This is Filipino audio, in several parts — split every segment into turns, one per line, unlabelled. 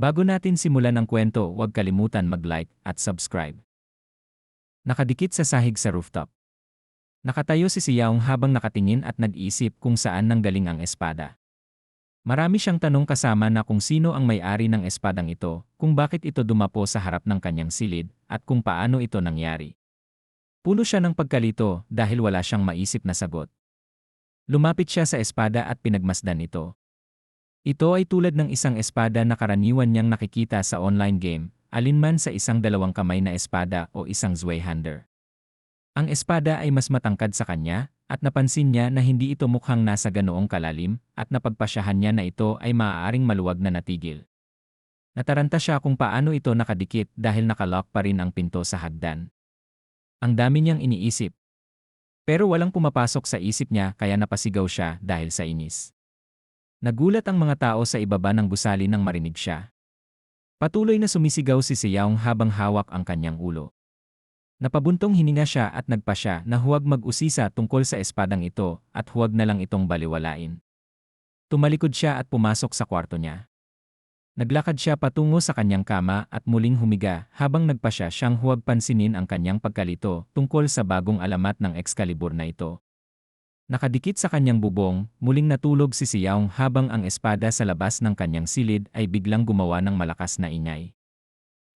Bago natin simulan ang kwento, huwag kalimutan mag-like at subscribe. Nakadikit sa sahig sa rooftop. Nakatayo si Siyaong habang nakatingin at nag-iisip kung saan nanggaling ang espada. Marami siyang tanong kasama na kung sino ang may-ari ng espadang ito, kung bakit ito dumapo sa harap ng kanyang silid, at kung paano ito nangyari. Puno siya ng pagkalito dahil wala siyang maisip na sagot. Lumapit siya sa espada at pinagmasdan ito. Ito ay tulad ng isang espada na karaniwan niyang nakikita sa online game, alinman sa isang dalawang kamay na espada o isang Zweihander. Ang espada ay mas matangkad sa kanya, at napansin niya na hindi ito mukhang nasa ganoong kalalim, at napagpasyahan niya na ito ay maaaring maluwag na natigil. Nataranta siya kung paano ito nakadikit dahil nakalock pa rin ang pinto sa hagdan. Ang dami niyang iniisip. Pero walang pumapasok sa isip niya kaya napasigaw siya dahil sa inis. Nagulat ang mga tao sa ibaba ng gusali nang marinig siya. Patuloy na sumisigaw si Siyaong habang hawak ang kanyang ulo. Napabuntong hininga siya at nagpasya na huwag mag-usisa tungkol sa espadang ito at huwag na lang itong baliwalain. Tumalikod siya at pumasok sa kwarto niya. Naglakad siya patungo sa kanyang kama at muling humiga habang nagpasya siyang huwag pansinin ang kanyang pagkalito tungkol sa bagong alamat ng Excalibur na ito. Nakadikit sa kanyang bubong, muling natulog si Siyaong habang ang espada sa labas ng kanyang silid ay biglang gumawa ng malakas na ingay.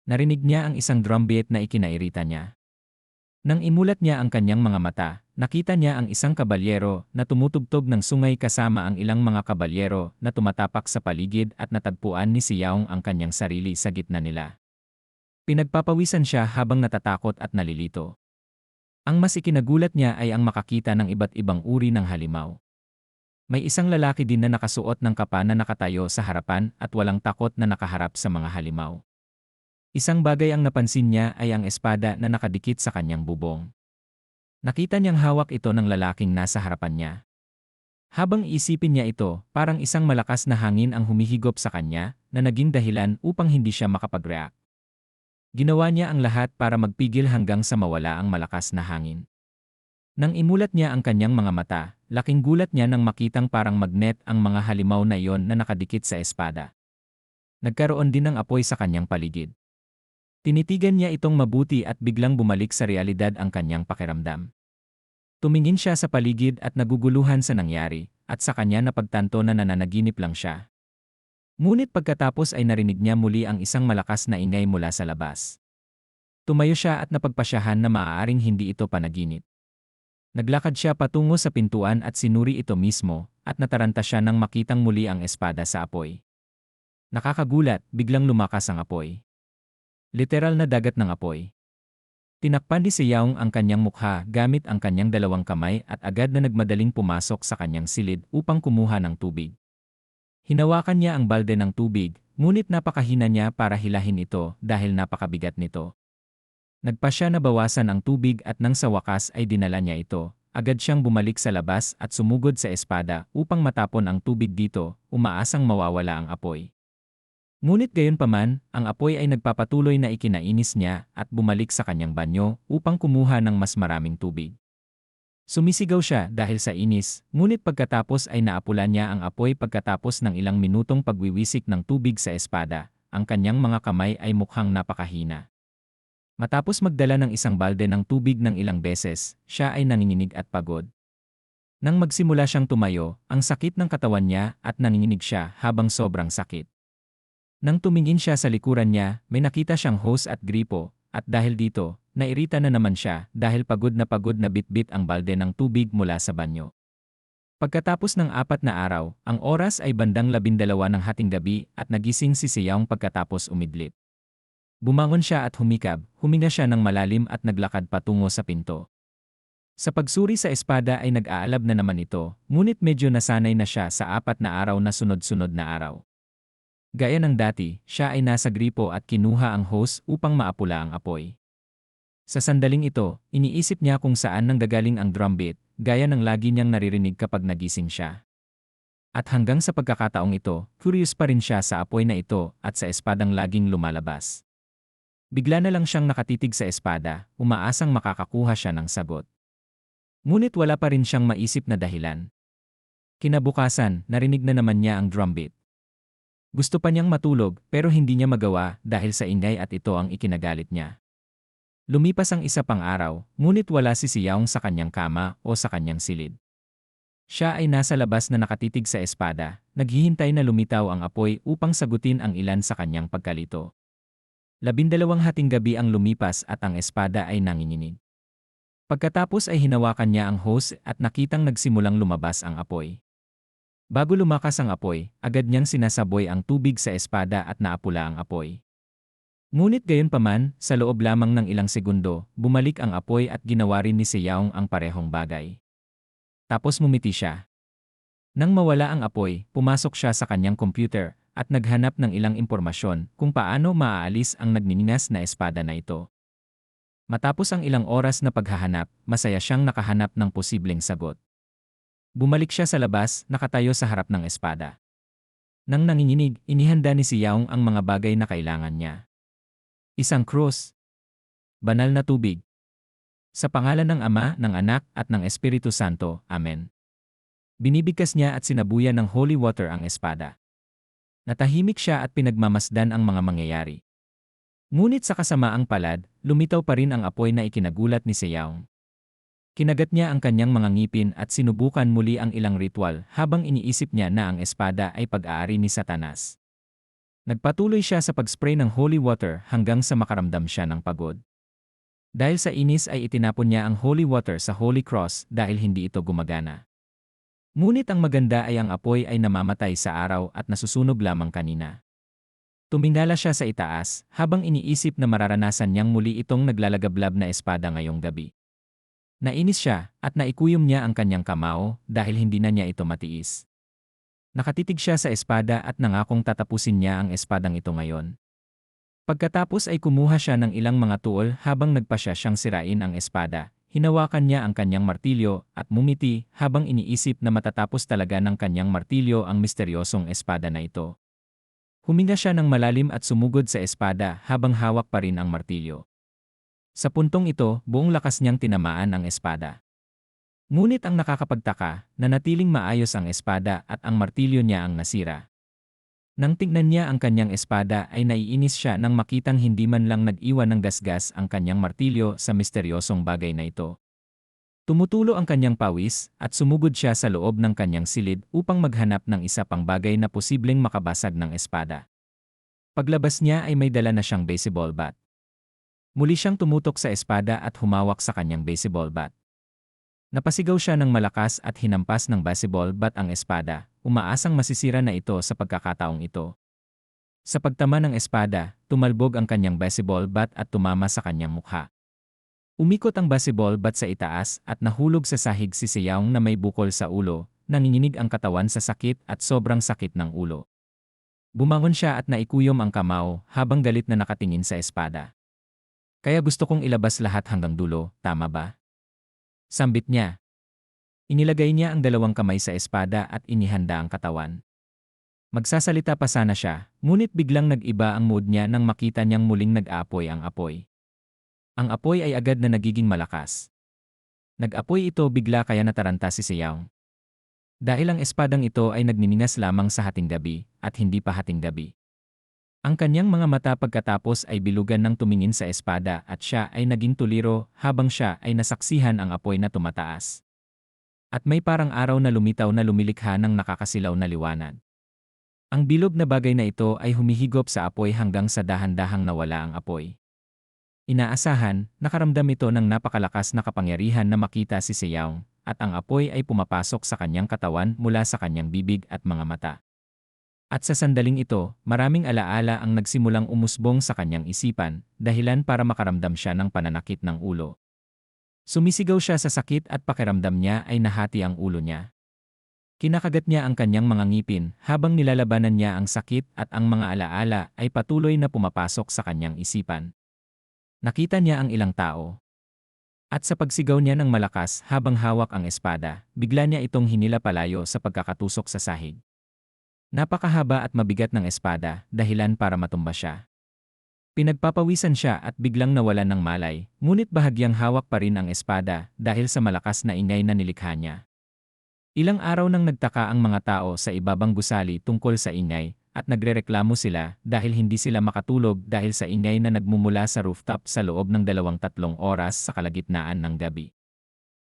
Narinig niya ang isang drumbeat na ikinairita niya. Nang imulat niya ang kanyang mga mata, nakita niya ang isang kabalyero na tumutugtog ng sungay kasama ang ilang mga kabalyero na tumatapak sa paligid at natagpuan ni Siyaong ang kanyang sarili sa gitna nila. Pinagpapawisan siya habang natatakot at nalilito. Ang mas ikinagulat niya ay ang makakita ng iba't ibang uri ng halimaw. May isang lalaki din na nakasuot ng kapa na nakatayo sa harapan at walang takot na nakaharap sa mga halimaw. Isang bagay ang napansin niya ay ang espada na nakadikit sa kanyang bubong. Nakita niyang hawak ito ng lalaking nasa harapan niya. Habang isipin niya ito, parang isang malakas na hangin ang humihigop sa kanya na naging dahilan upang hindi siya makapag-react. Ginawa niya ang lahat para magpigil hanggang sa mawala ang malakas na hangin. Nang imulat niya ang kanyang mga mata, laking gulat niya nang makitang parang magnet ang mga halimaw na iyon na nakadikit sa espada. Nagkaroon din ng apoy sa kanyang paligid. Tinitigan niya itong mabuti at biglang bumalik sa realidad ang kanyang pakiramdam. Tumingin siya sa paligid at naguguluhan sa nangyari, at sa kanya napagtanto na nananaginip lang siya. Ngunit pagkatapos ay narinig niya muli ang isang malakas na ingay mula sa labas. Tumayo siya at napagpasyahan na maaaring hindi ito panaginip. Naglakad siya patungo sa pintuan at sinuri ito mismo, at nataranta siya nang makitang muli ang espada sa apoy. Nakakagulat, biglang lumakas ang apoy. Literal na dagat ng apoy. Tinakpan ni si Yaong ang kanyang mukha gamit ang kanyang dalawang kamay at agad na nagmadaling pumasok sa kanyang silid upang kumuha ng tubig. Hinawakan niya ang balde ng tubig, ngunit napakahina niya para hilahin ito dahil napakabigat nito. Nagpa siya na bawasan ang tubig at nang sa wakas ay dinala niya ito, agad siyang bumalik sa labas at sumugod sa espada upang matapon ang tubig dito, umaasang mawawala ang apoy. Ngunit gayon paman, ang apoy ay nagpapatuloy na ikinainis niya at bumalik sa kanyang banyo upang kumuha ng mas maraming tubig. Sumisigaw siya dahil sa inis, ngunit pagkatapos ay naapulan niya ang apoy pagkatapos ng ilang minutong pagwiwisik ng tubig sa espada, ang kanyang mga kamay ay mukhang napakahina. Matapos magdala ng isang balde ng tubig ng ilang beses, siya ay nanginginig at pagod. Nang magsimula siyang tumayo, ang sakit ng katawan niya at nanginginig siya habang sobrang sakit. Nang tumingin siya sa likuran niya, may nakita siyang hose at gripo, at dahil dito, Nairita na naman siya dahil pagod na pagod na bitbit ang balde ng tubig mula sa banyo. Pagkatapos ng apat na araw, ang oras ay bandang labindalawa ng hating gabi at nagising si Siyaong pagkatapos umidlit. Bumangon siya at humikab, huminga siya ng malalim at naglakad patungo sa pinto. Sa pagsuri sa espada ay nag-aalab na naman ito, ngunit medyo nasanay na siya sa apat na araw na sunod-sunod na araw. Gaya ng dati, siya ay nasa gripo at kinuha ang hose upang maapula ang apoy. Sa sandaling ito, iniisip niya kung saan nanggagaling ang drumbeat, gaya ng lagi niyang naririnig kapag nagising siya. At hanggang sa pagkakataong ito, curious pa rin siya sa apoy na ito at sa espadang laging lumalabas. Bigla na lang siyang nakatitig sa espada, umaasang makakakuha siya ng sagot. Ngunit wala pa rin siyang maisip na dahilan. Kinabukasan, narinig na naman niya ang drumbeat. Gusto pa niyang matulog pero hindi niya magawa dahil sa ingay at ito ang ikinagalit niya. Lumipas ang isa pang araw, ngunit wala si Siyaong sa kanyang kama o sa kanyang silid. Siya ay nasa labas na nakatitig sa espada, naghihintay na lumitaw ang apoy upang sagutin ang ilan sa kanyang pagkalito. Labindalawang hating gabi ang lumipas at ang espada ay nanginginig. Pagkatapos ay hinawakan niya ang hose at nakitang nagsimulang lumabas ang apoy. Bago lumakas ang apoy, agad niyang sinasaboy ang tubig sa espada at naapula ang apoy. Ngunit gayon paman, sa loob lamang ng ilang segundo, bumalik ang apoy at ginawa rin ni Seyaong ang parehong bagay. Tapos mumiti siya. Nang mawala ang apoy, pumasok siya sa kanyang computer at naghanap ng ilang impormasyon kung paano maaalis ang nagnininas na espada na ito. Matapos ang ilang oras na paghahanap, masaya siyang nakahanap ng posibleng sagot. Bumalik siya sa labas, nakatayo sa harap ng espada. Nang nanginginig, inihanda ni si Yaong ang mga bagay na kailangan niya. Isang krus. Banal na tubig. Sa pangalan ng Ama, ng Anak, at ng Espiritu Santo. Amen. Binibigkas niya at sinabuyan ng holy water ang espada. Natahimik siya at pinagmamasdan ang mga mangyayari. Ngunit sa kasamaang palad, lumitaw pa rin ang apoy na ikinagulat ni Seyaong. Kinagat niya ang kanyang mga ngipin at sinubukan muli ang ilang ritual habang iniisip niya na ang espada ay pag-aari ni Satanas. Nagpatuloy siya sa pag-spray ng holy water hanggang sa makaramdam siya ng pagod. Dahil sa inis ay itinapon niya ang holy water sa holy cross dahil hindi ito gumagana. Ngunit ang maganda ay ang apoy ay namamatay sa araw at nasusunog lamang kanina. Tumingala siya sa itaas habang iniisip na mararanasan niyang muli itong naglalagablab na espada ngayong gabi. Nainis siya at naikuyom niya ang kanyang kamao dahil hindi na niya ito matiis. Nakatitig siya sa espada at nangakong tatapusin niya ang espadang ito ngayon. Pagkatapos ay kumuha siya ng ilang mga tuol habang nagpasya siyang sirain ang espada. Hinawakan niya ang kanyang martilyo at mumiti habang iniisip na matatapos talaga ng kanyang martilyo ang misteryosong espada na ito. Huminga siya ng malalim at sumugod sa espada habang hawak pa rin ang martilyo. Sa puntong ito, buong lakas niyang tinamaan ang espada. Ngunit ang nakakapagtaka, na natiling maayos ang espada at ang martilyo niya ang nasira. Nang tignan niya ang kanyang espada ay naiinis siya nang makitang hindi man lang nag-iwan ng gasgas ang kanyang martilyo sa misteryosong bagay na ito. Tumutulo ang kanyang pawis at sumugod siya sa loob ng kanyang silid upang maghanap ng isa pang bagay na posibleng makabasag ng espada. Paglabas niya ay may dala na siyang baseball bat. Muli siyang tumutok sa espada at humawak sa kanyang baseball bat. Napasigaw siya ng malakas at hinampas ng baseball bat ang espada, umaasang masisira na ito sa pagkakataong ito. Sa pagtama ng espada, tumalbog ang kanyang baseball bat at tumama sa kanyang mukha. Umikot ang baseball bat sa itaas at nahulog sa sahig si Seyaong na may bukol sa ulo, nanginginig ang katawan sa sakit at sobrang sakit ng ulo. Bumangon siya at naikuyom ang kamao habang galit na nakatingin sa espada. Kaya gusto kong ilabas lahat hanggang dulo, tama ba? Sambit niya. Inilagay niya ang dalawang kamay sa espada at inihanda ang katawan. Magsasalita pa sana siya, ngunit biglang nag-iba ang mood niya nang makita niyang muling nag-apoy ang apoy. Ang apoy ay agad na nagiging malakas. Nag-apoy ito bigla kaya nataranta si Siyaw. Dahil ang espadang ito ay nagniningas lamang sa hating gabi, at hindi pa hating gabi. Ang kanyang mga mata pagkatapos ay bilugan ng tumingin sa espada at siya ay naging tuliro habang siya ay nasaksihan ang apoy na tumataas. At may parang araw na lumitaw na lumilikha ng nakakasilaw na liwanag. Ang bilog na bagay na ito ay humihigop sa apoy hanggang sa dahan-dahang nawala ang apoy. Inaasahan, nakaramdam ito ng napakalakas na kapangyarihan na makita si Seyaw, at ang apoy ay pumapasok sa kanyang katawan mula sa kanyang bibig at mga mata. At sa sandaling ito, maraming alaala ang nagsimulang umusbong sa kanyang isipan, dahilan para makaramdam siya ng pananakit ng ulo. Sumisigaw siya sa sakit at pakiramdam niya ay nahati ang ulo niya. Kinakagat niya ang kanyang mga ngipin habang nilalabanan niya ang sakit at ang mga alaala ay patuloy na pumapasok sa kanyang isipan. Nakita niya ang ilang tao. At sa pagsigaw niya ng malakas habang hawak ang espada, bigla niya itong hinila palayo sa pagkakatusok sa sahig. Napakahaba at mabigat ng espada, dahilan para matumba siya. Pinagpapawisan siya at biglang nawalan ng malay, ngunit bahagyang hawak pa rin ang espada dahil sa malakas na ingay na nilikha niya. Ilang araw nang nagtaka ang mga tao sa ibabang gusali tungkol sa ingay, at nagrereklamo sila dahil hindi sila makatulog dahil sa ingay na nagmumula sa rooftop sa loob ng dalawang tatlong oras sa kalagitnaan ng gabi.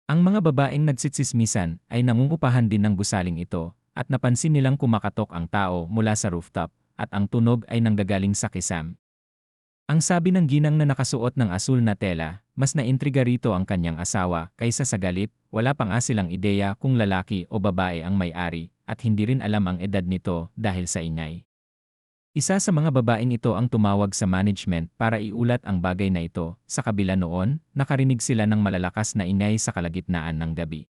Ang mga babaeng nagsitsismisan ay nangungupahan din ng gusaling ito at napansin nilang kumakatok ang tao mula sa rooftop at ang tunog ay nanggagaling sa kisam. Ang sabi ng ginang na nakasuot ng asul na tela, mas naintriga rito ang kanyang asawa kaysa sa galit, wala pang nga silang ideya kung lalaki o babae ang may-ari at hindi rin alam ang edad nito dahil sa ingay. Isa sa mga babaeng ito ang tumawag sa management para iulat ang bagay na ito. Sa kabila noon, nakarinig sila ng malalakas na ingay sa kalagitnaan ng gabi.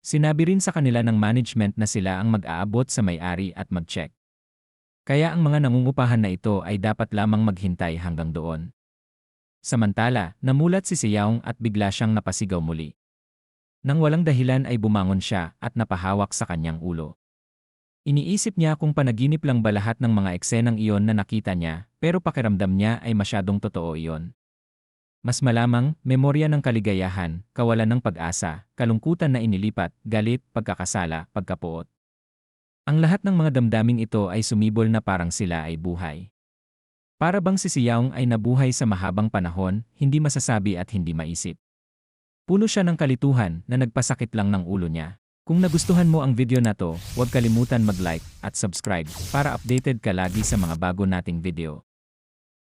Sinabi rin sa kanila ng management na sila ang mag-aabot sa may-ari at mag-check. Kaya ang mga nangungupahan na ito ay dapat lamang maghintay hanggang doon. Samantala, namulat si Siyaong at bigla siyang napasigaw muli. Nang walang dahilan ay bumangon siya at napahawak sa kanyang ulo. Iniisip niya kung panaginip lang ba lahat ng mga eksenang iyon na nakita niya, pero pakiramdam niya ay masyadong totoo iyon. Mas malamang, memorya ng kaligayahan, kawalan ng pag-asa, kalungkutan na inilipat, galit, pagkakasala, pagkapuot. Ang lahat ng mga damdaming ito ay sumibol na parang sila ay buhay. Para bang si Siyaong ay nabuhay sa mahabang panahon, hindi masasabi at hindi maisip. Puno siya ng kalituhan na nagpasakit lang ng ulo niya. Kung nagustuhan mo ang video na to, huwag kalimutan mag-like at subscribe para updated ka lagi sa mga bago nating video.